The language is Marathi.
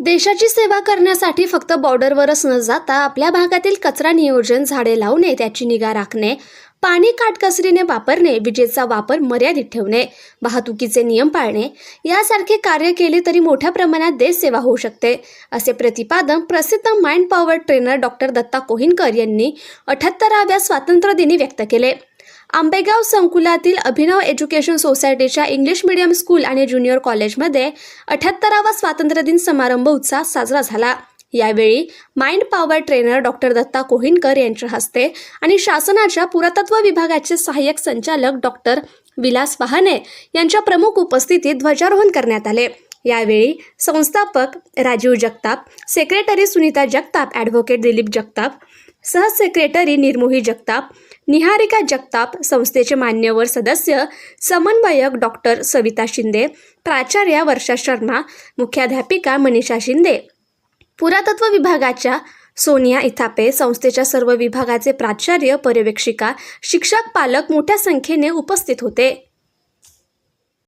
देशाची सेवा करण्यासाठी फक्त बॉर्डरवरच न जाता आपल्या भागातील कचरा नियोजन झाडे लावणे त्याची निगा राखणे पाणी काटकसरीने वापरणे विजेचा वापर मर्यादित ठेवणे वाहतुकीचे नियम पाळणे यासारखे कार्य केले तरी मोठ्या प्रमाणात देशसेवा होऊ शकते असे प्रतिपादन प्रसिद्ध mind power trainer doctor Datta Kohinkar यांनी अठ्याहत्तराव्या स्वातंत्र्य दिनी व्यक्त केले. आंबेगाव संकुलातील अभिनव एज्युकेशन सोसायटीच्या इंग्लिश मीडियम स्कूल आणि ज्युनियर कॉलेजमध्ये अठ्याहत्तरावा स्वातंत्र्य दिन समारंभ उत्साहात साजरा झाला. यावेळी mind power trainer doctor Datta Kohinkar यांच्या हस्ते आणि शासनाच्या पुरातत्व विभागाचे सहाय्यक संचालक डॉक्टर विलास वाहने यांच्या प्रमुख उपस्थितीत ध्वजारोहण करण्यात आले. यावेळी संस्थापक राजीव जगताप सेक्रेटरी सुनीता जगताप ॲडव्होकेट दिलीप जगताप सहसेक्रेटरी निर्मोही जगताप निहारिका जगताप संस्थेचे मान्यवर सदस्य समन्वयक डॉक्टर सविता शिंदे प्राचार्या वर्षा शर्मा मुख्याध्यापिका मनीषा शिंदे पुरातत्व विभागाच्या सोनिया इथापे संस्थेच्या सर्व विभागाचे प्राचार्य पर्यवेक्षिका शिक्षक पालक मोठ्या संख्येने उपस्थित होते.